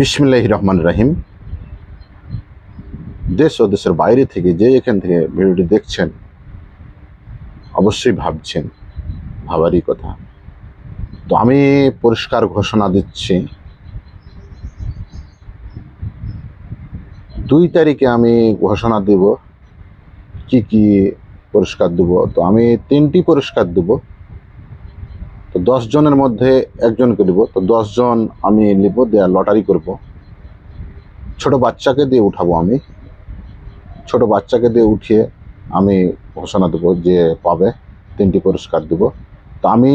বিসমিল্লাহ রহমান রাহিম। দেশ ও দেশের বাইরে থেকে যে এখান থেকে ভিডিওটি দেখছেন, অবশ্যই ভাবছেন, ভাবারই কথা। তো আমি পরিষ্কার ঘোষণা দিচ্ছি, দুই তারিখে আমি ঘোষণা দেব, কি কি পুরস্কার দেব। তো আমি তিনটি পুরস্কার দেব। তো দশ জনের মধ্যে একজনকে দেব। তো দশ জন আমি নেব, দেয়া লটারি করব। ছোট বাচ্চাকে দিয়ে উঠাবো আমি। ছোট বাচ্চাকে দিয়ে উঠিয়ে আমি ঘোষণা দেবো যে পাবে, তিনটি পুরস্কার দেব। তো আমি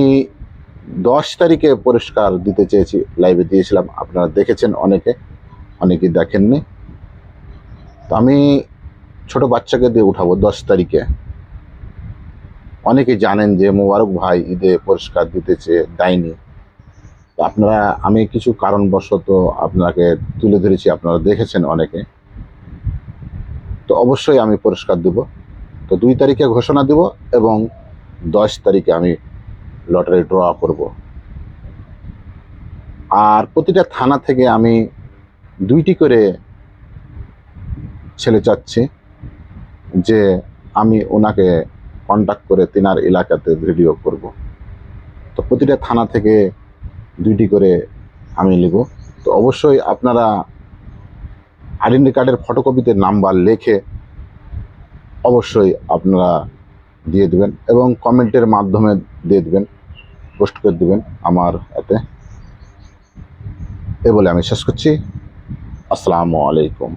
দশ তারিখে পুরস্কার দিতে চেয়েছি, লাইভে দিয়েছিলাম। আপনারা দেখেছেন অনেকে অনেকে দেখেননি। তো আমি ছোট বাচ্চাকে দিয়ে উঠাবো দশ তারিখে। অনেকে জানেন যে মোবারক ভাই ঈদে পুরস্কার দিতেছে দেয়নি আপনারা, আমি কিছু কারণবশত আপনাকে তুলে ধরেছি, আপনারা দেখেছেন অনেকে। তো অবশ্যই আমি পুরস্কার দেব। তো দুই তারিখে ঘোষণা দেব এবং দশ তারিখে আমি লটারি ড্র করব। আর প্রতিটা থানা থেকে আমি দুইটি করে ছেলে চাচ্ছি যে আমি ওনাকে কন্ট্যাক্ট করে তিনার এলাকাতে ভিডিও করব। তো প্রতিটা থানা থেকে দুইটি করে আমি নিব। তো অবশ্যই আপনারা আইডেন্টি কার্ডের ফটোকপিতে নাম্বার লিখে অবশ্যই আপনারা দিয়ে দেবেন এবং কমেন্টের মাধ্যমে দিয়ে দেবেন পোস্ট করে দেবেন আমার এতে। এ বলে আমি শেষ করছি। আসসালামু আলাইকুম।